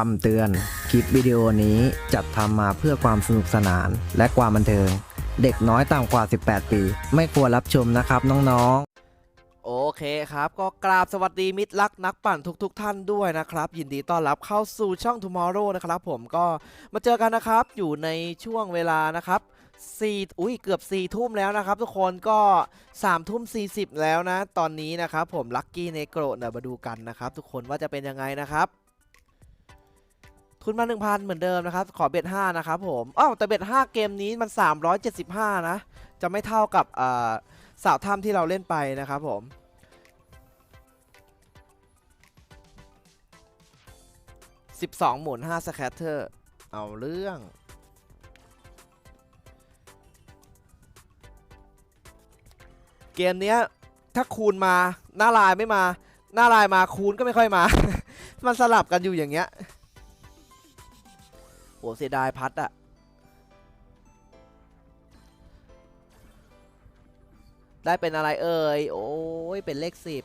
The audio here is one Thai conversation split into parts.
คำเตือน คลิปวิดีโอนี้จัดทำมาเพื่อความสนุกสนานและความบันเทิง เด็กน้อยต่ำกว่า 18 ปี ไม่ควรรับชมนะครับน้องๆ โอเคครับก็กราบสวัสดีมิตรรักนักปั่นทุกๆทท่านด้วยนะครับ ยินดีต้อนรับเข้าสู่ช่อง Tomorrow นะครับผมก็มาเจอกันนะครับอยู่ในช่วงเวลานะครับ4อุ้ยเกือบ4ี่ทุ่มแล้วนะครับทุกคนก็3ามทุ่มสี่สิบแล้วนะ ตอนนี้นะครับผมลัคกี้เนโกรเดี๋ยวมาดูกันนะครับ ทุกคนว่าจะเป็นยังไงนะครับ ทุนมา 1,000 เหมือนเดิมนะครับ ขอเบ็ด5นะครับผมอ้าวแต่เบ็ด5เกมนี้มัน 375 นะ จะไม่เท่ากับสาวถ้ำที่เราเล่นไปนะครับผม12หมุน5สแคตเตอร์ เอาเรื่องเกมเนี้ยถ้าคูณมาหน้าลายไม่มา หน้าลายมาคูณก็ไม่ค่อยมา มันสลับกันอยู่อย่างเงี้ย เสียดายพัดอะได้เป็นอะไรเอ่ย โอ้ย เป็นเลขสิบ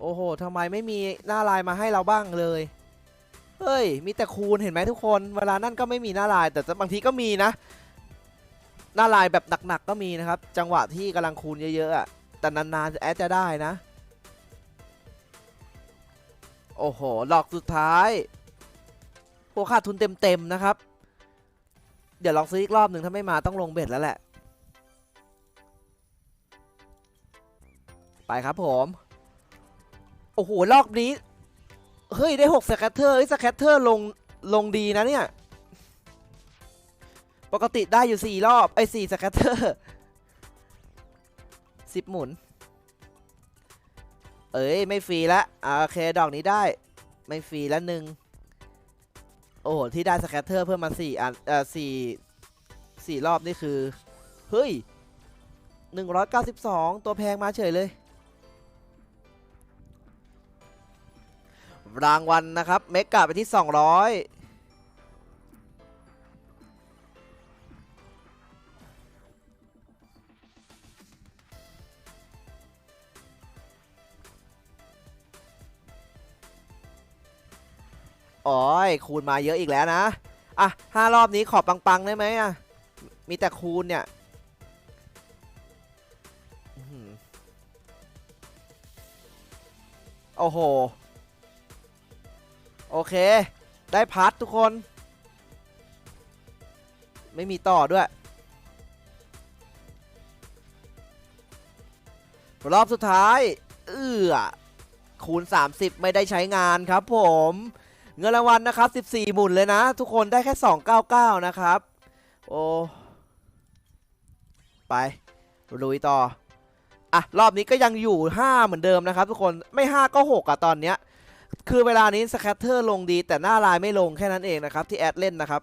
โอ้โหทำไมไม่มีหน้าลายมาให้เราบ้างเลย เฮ้ย มีแต่คูณเห็นไหมทุกคน เวลานั่นก็ไม่มีหน้าลาย แต่บางทีก็มีนะ หน้าลายแบบหนักๆก็มีนะครับ จังหวะที่กำลังคูณเยอะๆอะแต่นานๆแอดจะได้นะ โอ้โหหลอกสุดท้ายโหขาดทุนเต็มๆนะครับ เดี๋ยวลองซื้ออีกรอบหนึ่งถ้าไม่มาต้องลงเบ็ดแล้วแหละ ไปครับผม โอ้โหรอบนี้ เฮ้ยได้6สแคตเตอร์เฮ้ยสแคตเตอร์ลงลงดีนะเนี่ย ปกติได้อยู่4รอบไอ้4สแคตเตอร์10หมุน เอ้ยไม่ฟรีละโอเคดอกนี้ได้ ไม่ฟรีละหนึ่งโอ้โหที่ได้สแคตเตอร์เพิ่มมา4อันเอ่อสี่สี่รอบนี่คือ เฮ้ยหนึ่งร้อยเก้าสิบสองตัวแพงมาเฉยเลย รางวัลนะครับ เมกกะไปที่สองร้อย โอ้ยคูณมาเยอะอีกแล้วนะอะห้ารอบนี้ขอปังๆได้ไหมอะมีแต่คูณเนี่ยโอ้โห โอเค ได้พัดทุกคน ไม่มีต่อด้วย รอบสุดท้าย เอื้อคูณ 30 ไม่ได้ใช้งานครับผม เงินรางวัลนะครับ 14 หมุนเลยนะ ทุกคนได้แค่ 299 นะครับ โอ้ ไปลุยต่อ อะ รอบนี้ก็ยังอยู่ 5 เหมือนเดิมนะครับ ทุกคนไม่ 5 ก็ 6 อะ ตอนเนี้ย คือเวลานี้สแคตเตอร์ลงดี แต่หน้าลายไม่ลงแค่นั้นเองนะครับ ที่แอดเล่นนะครับ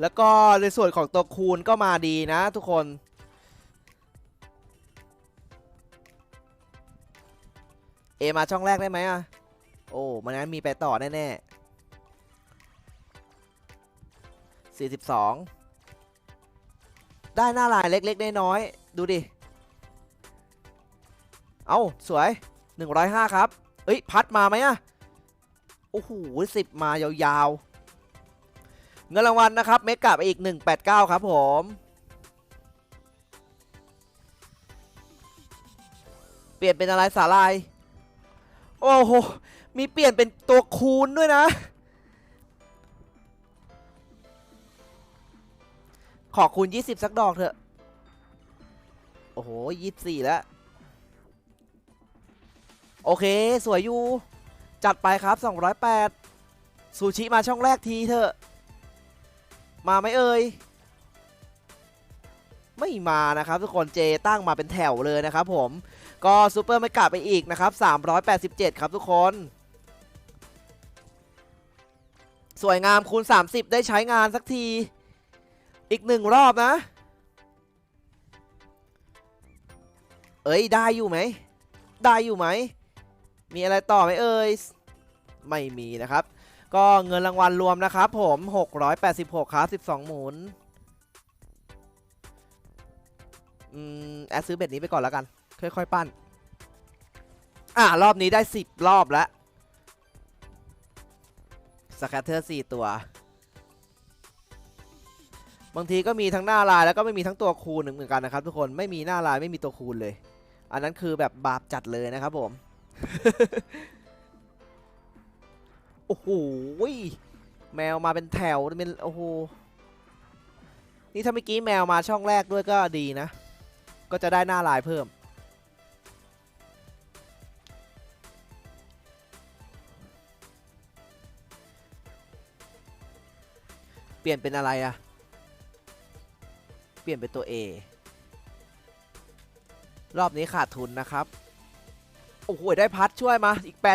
แล้วก็ในส่วนของตัวคูณก็มาดีนะทุกคน เอมาช่องแรกได้ไหมอะ โอ้มันนั้นมีไปต่อแน่ๆ42ได้หน้าลายเล็กๆ น้อยๆ ดูดิ เอาสวย 105 ครับ เอ้ย พัดมาไหมอะโอ้โหสิบมายาวๆ เงินรางวัลนะครับ เมกะไปอีก 189 ครับผม เปลี่ยนเป็นอะไรสาลาย โอ้โห มีเปลี่ยนเป็นตัวคูณด้วยนะ ขอคูณ 20 สักดอกเถอะ โอ้โห24แล้ว โอเค สวยอยู่ จัดไปครับ 208 ซูชิมาช่องแรกทีเถอะ มาไหมเอ่ย ไม่มานะครับทุกคนเจตั้งมาเป็นแถวเลยนะครับผม ก็ซูเปอร์ไม่กลับไปอีกนะครับ 387 ครับทุกคน สวยงามคูณ 30 ได้ใช้งานสักที อีกหนึ่งรอบนะ เอ้ย ได้อยู่ไหม ได้อยู่ไหม มีอะไรต่อไหมเอ่ย ไม่มีนะครับ ก็เงินรางวัลรวมนะครับผม 686 ครับ 12 หมุน อืม แอดซื้อเบ็ดนี้ไปก่อนแล้วกัน ค่อยๆปั้น อ่ารอบนี้ได้สิบรอบแล้วสแคตเตอร์สี่ตัว บางทีก็มีทั้งหน้าลายแล้วก็ไม่มีทั้งตัวคูณเหมือนกันนะครับทุกคนไม่มีหน้าลายไม่มีตัวคูณเลย อันนั้นคือแบบบาปจัดเลยนะครับผม โอ้โหแมวมาเป็นแถวเป็นโอ้โหนี่ถ้าเมื่อกี้แมวมาช่องแรกด้วยก็ดีนะ ก็จะได้หน้าลายเพิ่ม เปลี่ยนเป็นอะไรอะเปลี่ยนเป็นตัว A รอบนี้ขาดทุนนะครับ โอ้โห ได้พัดช่วยมาอีก 80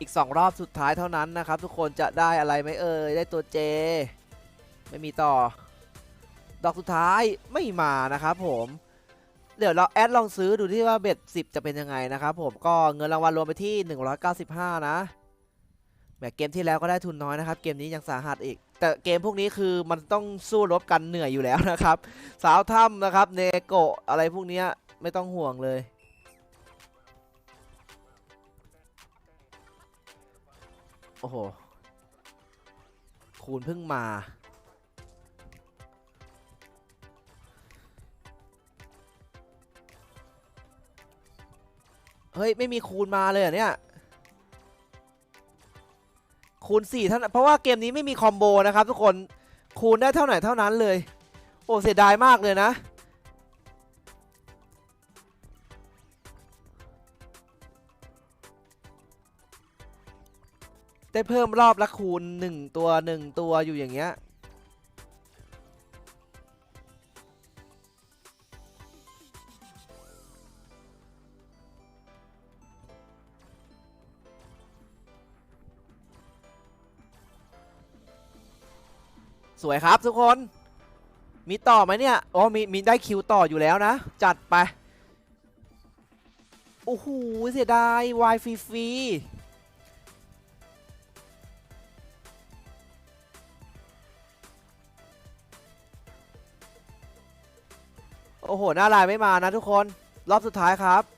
อีก 2 รอบสุดท้ายเท่านั้นนะครับ ทุกคนจะได้อะไรไหมเอ่ยได้ตัว J ไม่มีต่อ ดอกสุดท้ายไม่มานะครับผม เดี๋ยวเราแอดลองซื้อดูที่ว่าเบ็ด10 จะเป็นยังไงนะครับผมก็เงินรางวัลรวมไปที่ 195 นะแหมเกมที่แล้วก็ได้ทุนน้อยนะครับ เกมนี้ยังสาหัสอีก แต่เกมพวกนี้คือมันต้องสู้รบกันเหนื่อยอยู่แล้วนะครับ สาวถ้ำนะครับเนโกะอะไรพวกนี้ไม่ต้องห่วงเลยโอ้โหคูณเพิ่งมา เฮ้ย ไม่มีคูณมาเลยเหรอเนี่ย คูณ4ท่านั้นเพราะว่าเกมนี้ไม่มีคอมโบนะครับทุกคนคูณได้เท่าไหร่เท่านั้นเลย โอ้เสียดายมากเลยนะ ได้เพิ่มรอบละคูณ 1 ตัว 1 ตัวอยู่อย่างเงี้ย สวยครับทุกคน มีต่อไหมเนี่ยอ๋อมีมีได้คิวต่ออยู่แล้วนะ จัดไปโอ้โหเสียดายวายฟรีฟรีโอ้โห หน้าลายไม่มานะทุกคน รอบสุดท้ายครับ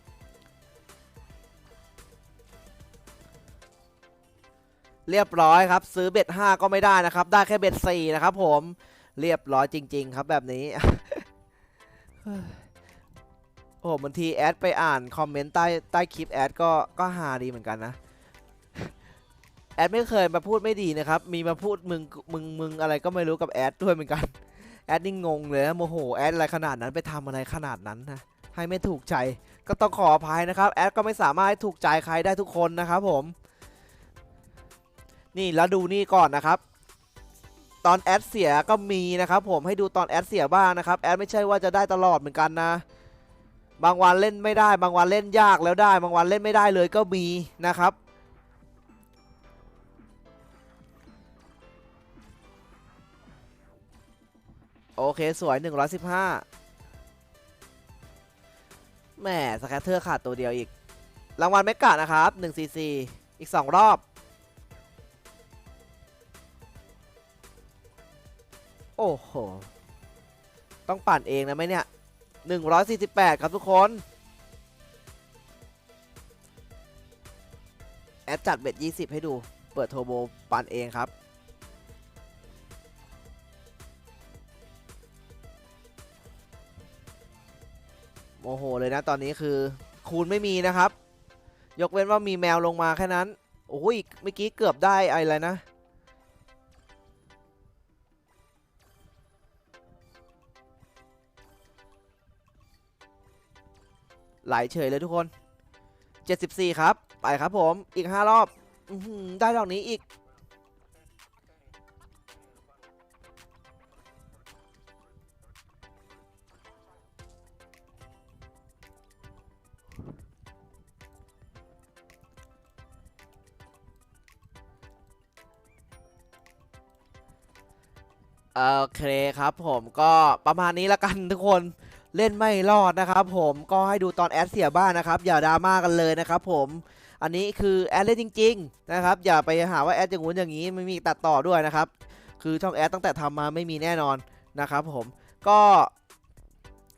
เรียบร้อยครับ ซื้อเบ็ด5ก็ไม่ได้นะครับ ได้แค่เบ็ด4นะครับผมเรียบร้อยจริง ๆ ครับแบบนี้ โอ้โหบางทีแอดไปอ่านคอมเมนต์ใต้ใต้คลิปแอดก็ก็ฮาดีเหมือนกันนะ แอดไม่เคยมาพูดไม่ดีนะครับ มีมาพูดมึงมึงมึงอะไรก็ไม่รู้กับแอดด้วยเหมือนกัน แอดนี่งงเลยนะโมโหแอดอะไรขนาดนั้นไปทำอะไรขนาดนั้นนะให้ไม่ถูกใจ ก็ต้องขออภัยนะครับ แอดก็ไม่สามารถให้ถูกใจใครได้ทุกคนนะครับผม นี่แล้วดูนี่ก่อนนะครับตอนแอดเสียก็มีนะครับผมให้ดูตอนแอดเสียบ้างนะครับแอดไม่ใช่ว่าจะได้ตลอดเหมือนกันนะ บางวันเล่นไม่ได้ บางวันเล่นยากแล้วได้ บางวันเล่นไม่ได้เลยก็มีนะครับ โอเคสวย 115แหมสแคตเตอร์ขาดตัวเดียวอีก รางวัลไม่กะนะครับ144อีก 2 รอบ โห ต้องปั่นเองนะไหมเนี่ย 148 ครับทุกคน แอดจัดเบ็ด20 ให้ดู เปิดโทโบปั่นเองครับโมโหเลยนะตอนนี้คือคูณไม่มีนะครับ ยกเว้นว่ามีแมวลงมาแค่นั้น โอ้ยเมื่อกี้เกือบได้อะไรนะ ไหลเฉยเลยทุกคน 74 ครับ ไปครับผมอีก 5 รอบอได้ดอกนี้อีก โอเคครับผมก็ประมาณนี้ละกันทุกคน เล่นไม่รอดนะครับผมก็ให้ดูตอนแอดเสียบ้างนะครับ อย่าดราม่ากันเลยนะครับผมอันนี้คือแอดเล่นจริง ๆ นะครับ อย่าไปหาว่าแอดอย่างงู้นอย่างนี้ไม่มีตัดต่อด้วยนะครับ คือช่องแอดตั้งแต่ทำมาไม่มีแน่นอนนะครับผมก็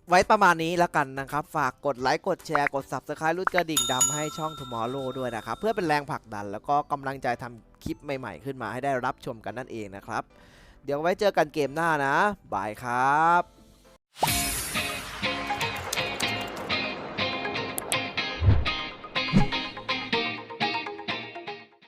ไว้ประมาณนี้แล้วกันนะครับ ฝากกดไลค์กดแชร์กด Subscribe รุดกระดิ่งดำให้ช่อง Tomorrow ด้วยนะครับ เพื่อเป็นแรงผลักดัน แล้วก็กำลังใจทำคลิปใหม่ๆ ขึ้นมาให้ได้รับชมกันนั่นเองนะครับ เดี๋ยวไว้เจอกันเกมหน้านะ บายครับ